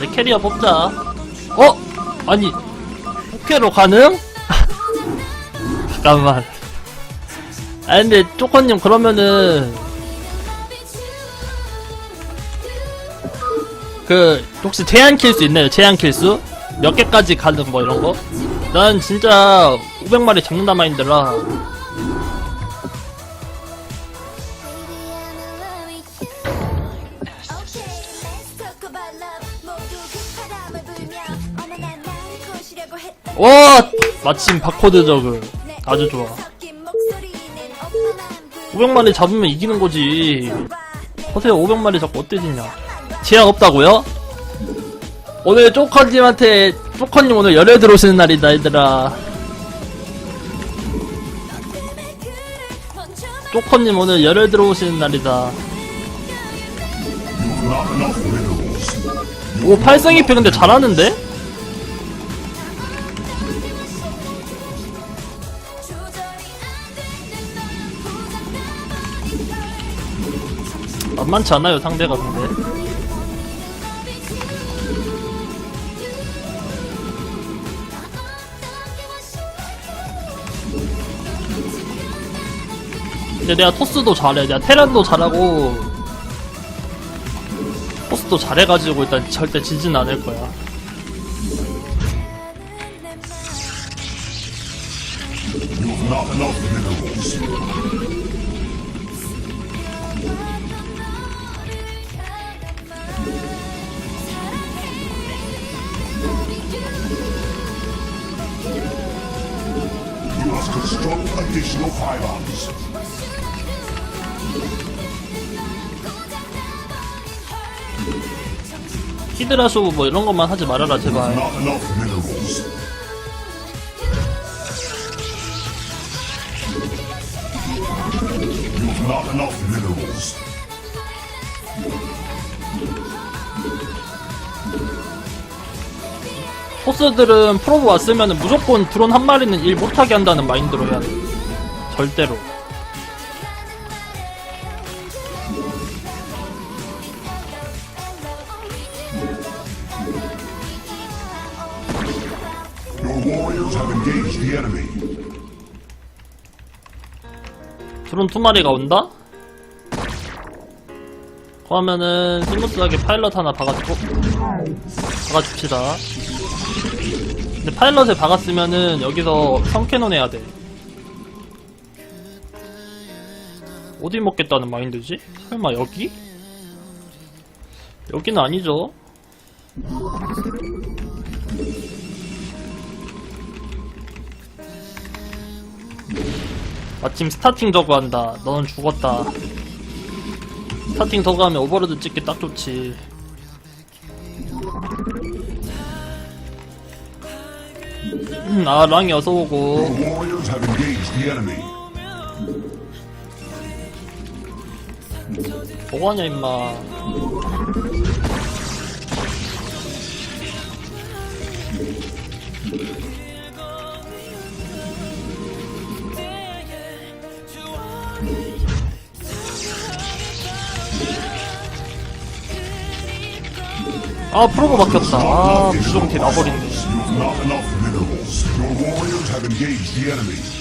내 캐리어 뽑자. 어? 아니, 포케로 가능? 잠깐만. 아 근데 쪼커님 그러면은 그 혹시 제한 킬수 있나요? 제한 킬수? 몇 개까지 가는 뭐 이런 거? 난 진짜 500마리 잡는다 마인드라 와 마침 바코드 저그 아주 좋아. 500마리 잡으면 이기는 거지. 허세요 500마리 잡고 어때 지냐. 제약 없다고요? 오늘 쪼커님한테 쪼커님 오늘 열애 들어오시는 날이다 얘들아. 쪼커님 오늘 열애 들어오시는 날이다. 오 팔성이패 근데 잘하는데? 만만치 않아요 상대가 근데. 근데 내가 토스도 잘해. 내가 테란도 잘하고 토스도 잘해가지고 일단 절대 지진 않을 거야 construct additional pylons. 히드라쇼 뭐 이런 것만 하지 말아라 제발 Not enough minerals. You've not enough 토스들은 프로브 왔으면 무조건 드론 한 마리는 일 못하게 한다는 마인드로 해야 돼 절대로. 드론 두 마리가 온다? 그러면은 스무스하게 파일럿 하나 박아주고 박아줍시다 근데 파일럿을 박았으면은 여기서 성캐논 해야 돼 어디 먹겠다는 마인드지? 설마 여기? 여기는 아니죠 마침 스타팅 저거 한다. 너는 죽었다. 스타팅 저거 하면 오버로드 찍기 딱 좋지. 아, 랑이 어서 오고. 뭐하냐, 임마. 아, 프로보 바뀌었다. 아, minerals. Your warriors have engaged the enemy.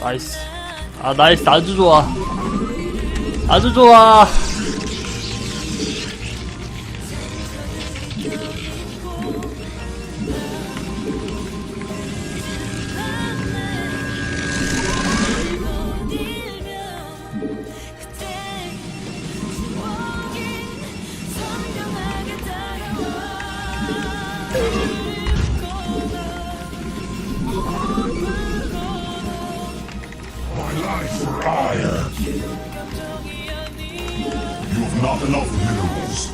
나이스. 아, 나이스. 아주 좋아. 아주 좋아. tired. You have not enough minerals.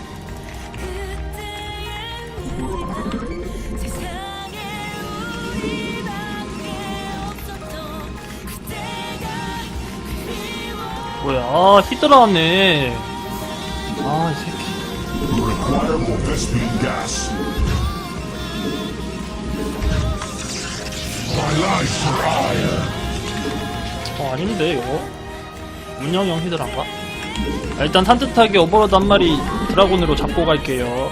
뭐야, 아, 히드라 왔네. 아, 이 새끼. You require more Vespian gas. My life for iron. 어 아닌데 이거 운영형 히드라인가? 아, 일단 산뜻하게 오버로드 한 마리 드라곤으로 잡고 갈게요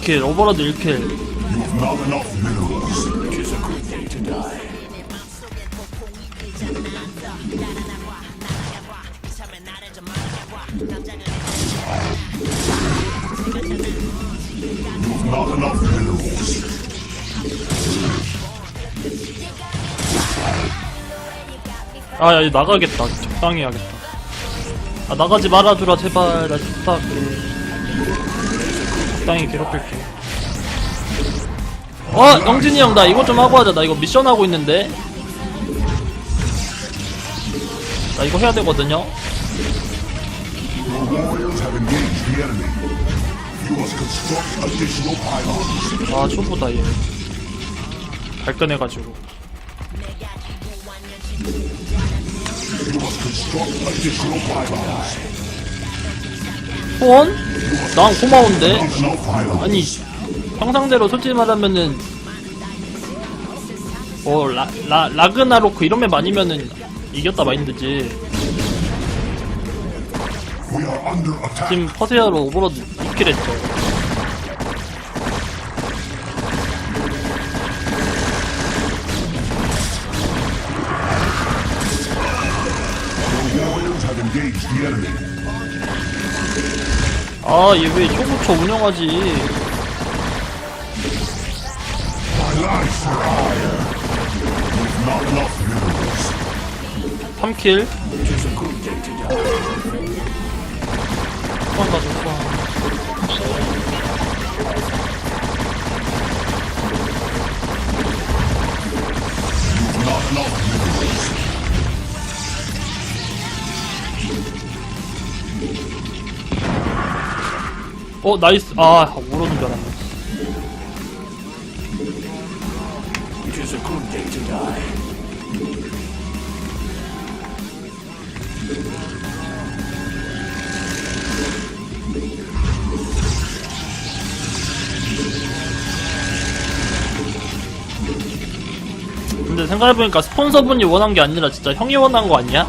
1킬 오버로드 1킬 You have not enough minerals. You have not enough minerals. 아야 이거 나가겠다 적당히 해야겠다 아 나가지 말아주라 제발 나 부탁해 적당히 괴롭힐게 어 영진이 형 나 이거 좀 하고 하자 나 이거 미션 하고 있는데 나 이거 해야 되거든요. 아 초보다 얘 발끈해가지고 You must construct additional pylons. 후원? 난 고마운데. 아니 평상대로 솔직히 말하면은 뭐 라, 라, 라그나로크 이런 맵 아니면은 이겼다 마인드지. 지금 퍼세어로 오버로드 2킬 했죠 아 얘 왜 초보초 운영하지. You have 어 나이스 아 오르는 줄 알았네 근데 생각해보니까 스폰서분이 원한 게 아니라 진짜 형이 원한 거 아니야?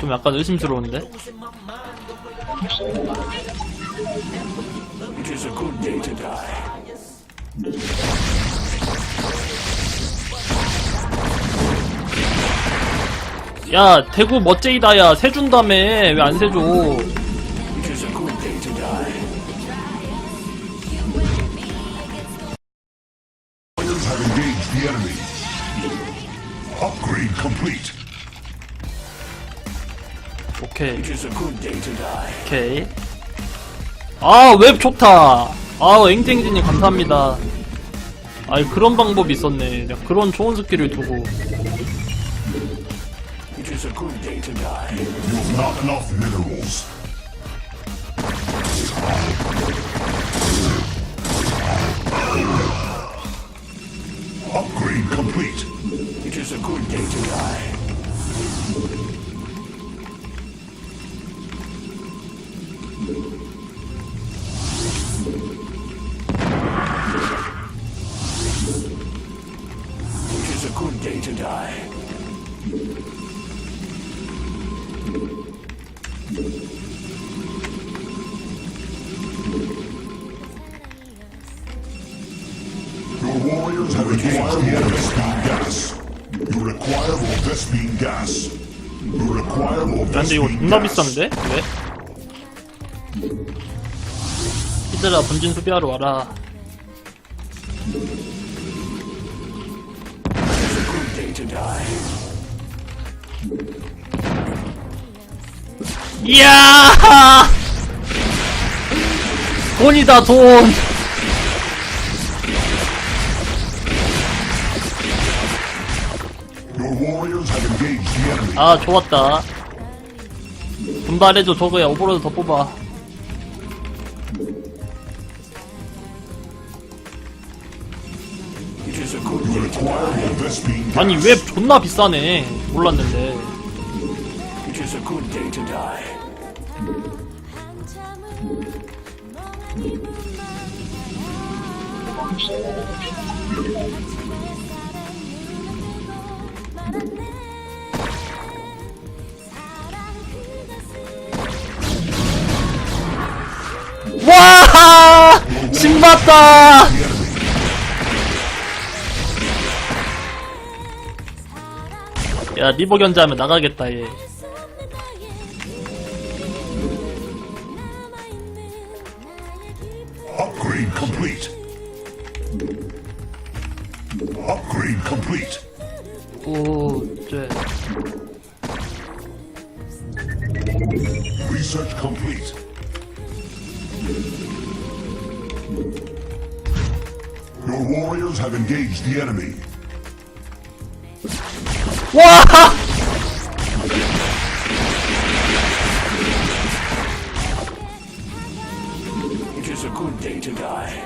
좀 약간 의심스러운데? 야 대구 멋쟁이다 야 세준다며 왜 안 세줘 Warriors have engaged the enemy. Upgrade complete. 오케이 오케이 아 웹 좋다 아우 앵탱진님 감사합니다 아이 그런 방법이 있었네 내가 그런 좋은 스킬을 두고 You have not enough minerals. Upgrade complete. It is a good day to die. Require more Vespine gas. You require more Vespine gas. You require 근데 이거 Vespine 존나 gas. 비싼데? 왜? 얘들아 본진 수비하러 와라. 이야! 돈이다 돈! 아 좋았다 분발해줘 저거야 오버로드 더 뽑아. 아니 왜 존나 비싸네 몰랐는데 와! 신봤다! 야 리버 견제하면 나가겠다 얘 哦，对。Research complete. Your warriors have engaged the enemy. it is a good day to die.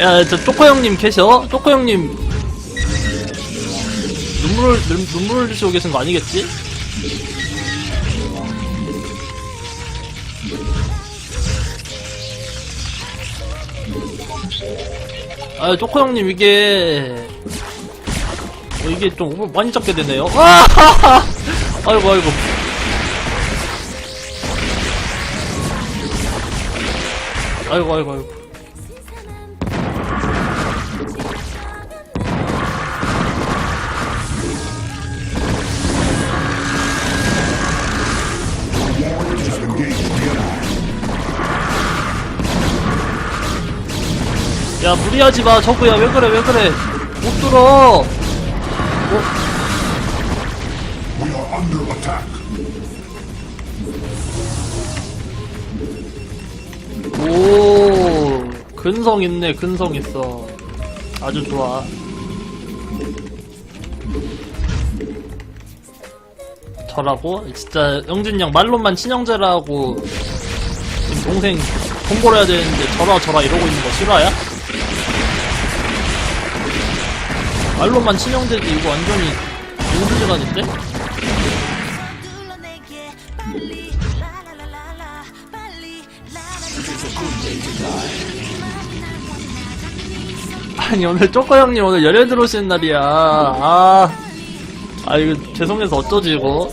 야, 저 쪼코 형님 계셔? 쪼코 형님 눈물을 눈- 눈물을 흘리시고 계신 거 아니겠지? 아, 쪼코 형님 이게 어, 이게 좀 많이 잡게 되네요. 아! 아이고 아이고. 아이고 아이고 아이고. 야 무리하지 마. 저거야 왜 그래 왜 그래? 못 들어. We under attack. 오 근성 있네 근성 있어. 아주 좋아. 저라고? 진짜 영진 형 말로만 친형제라고 동생 공부를 해야 되는데 저라 저라 이러고 있는 거 실화야? 말로만 친형제지 이거 완전히 to die. 아니 오늘 쪼꼬 형님 오늘 열애 들어오시는 날이야. 아, 아 이거 죄송해서 어쩌지 이거?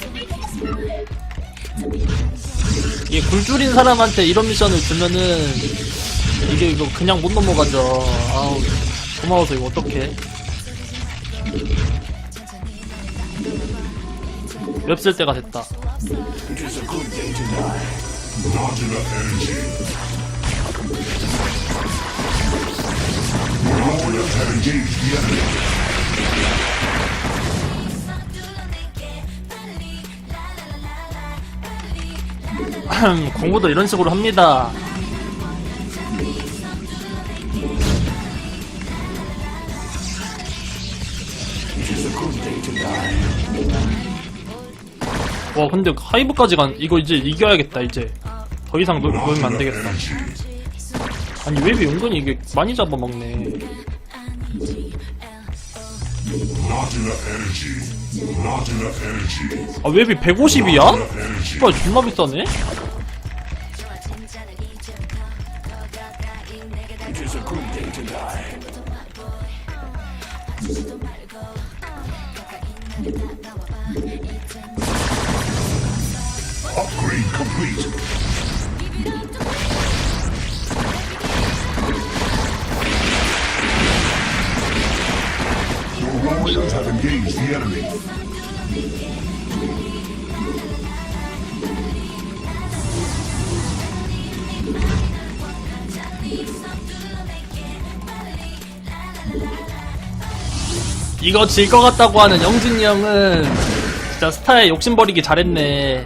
이게 굴줄인 사람한테 이런 미션을 주면은 이게 이거 그냥 못 넘어가죠. 아우 고마워서 이거 어떡해 라라라라 빨리 공부도 이런 식으로 합니다 와 근데 하이브까지 간 이거 이제 이겨야겠다 이제 더 이상 놓, 놓으면 안 되겠다. 아니 웹이 은근히 이게 많이 잡아먹네. 아 웹이 150이야? Energy. 씨발 존나 비싸네? 좋아진 자를 이제부터 더 가까이 내게 It is a good day to die. 다가지도 말고 가까이 내게 Upgrade complete. Your warriors have engaged the enemy. 이거 질 것 같다고 하는 영진이 형은 진짜 스타에 욕심 버리기 잘했네.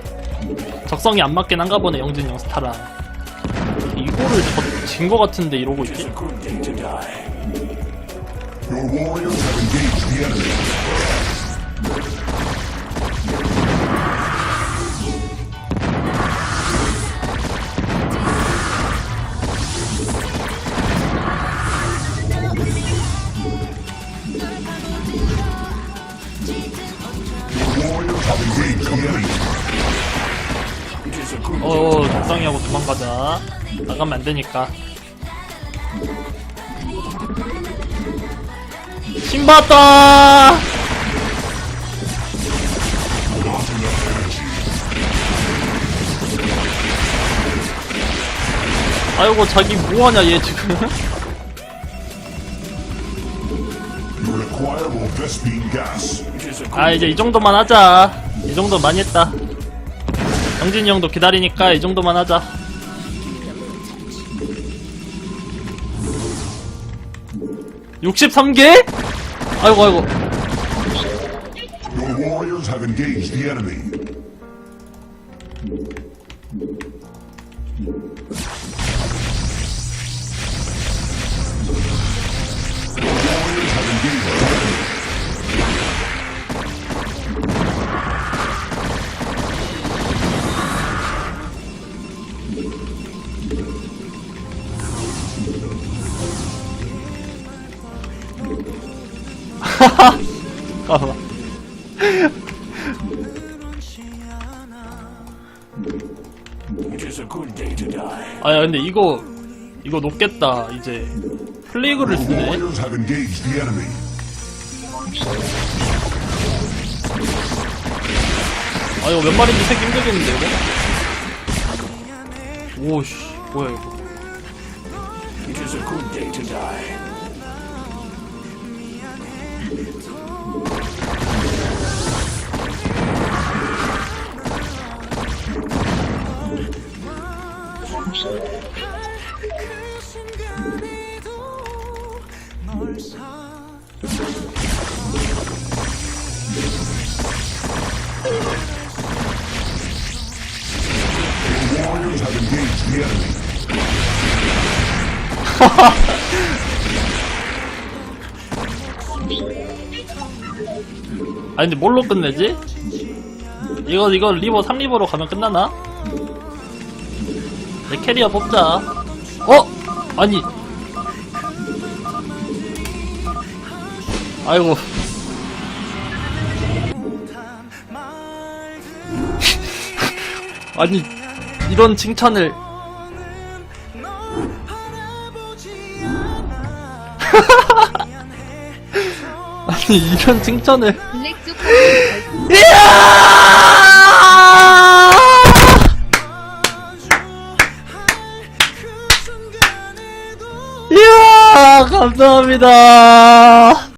적성이 안 맞긴 한가 보네, 영진이 형 스타랑. 이거를 진것 같은데 이러고 있지? 어, 적성이 하고 도망가자. 나가면 안 되니까. 신봤다! 아이고, 자기 뭐하냐, 얘 지금. 아, 이제 이 정도만 하자. 이 정도 많이 했다. 영진이 형도 기다리니까 이 정도만 하자. (63개) 아이고 아이고. To die. 아야 근데 이거 이거 높겠다 이제 플레이그를 쓰네. 아 이거 몇 마리인지 세기 힘들겠는데 이거 오씨 뭐야 이거 is a good day to die. 아니 근데 뭘로 끝내지? 이거 이거 리버 3리버로 가면 끝나나? 내 캐리어 뽑자 어? 아니 아이고 아니 이런 칭찬을 아니 이런 칭찬을 블랙 쪽 이야! 이야, 감사합니다.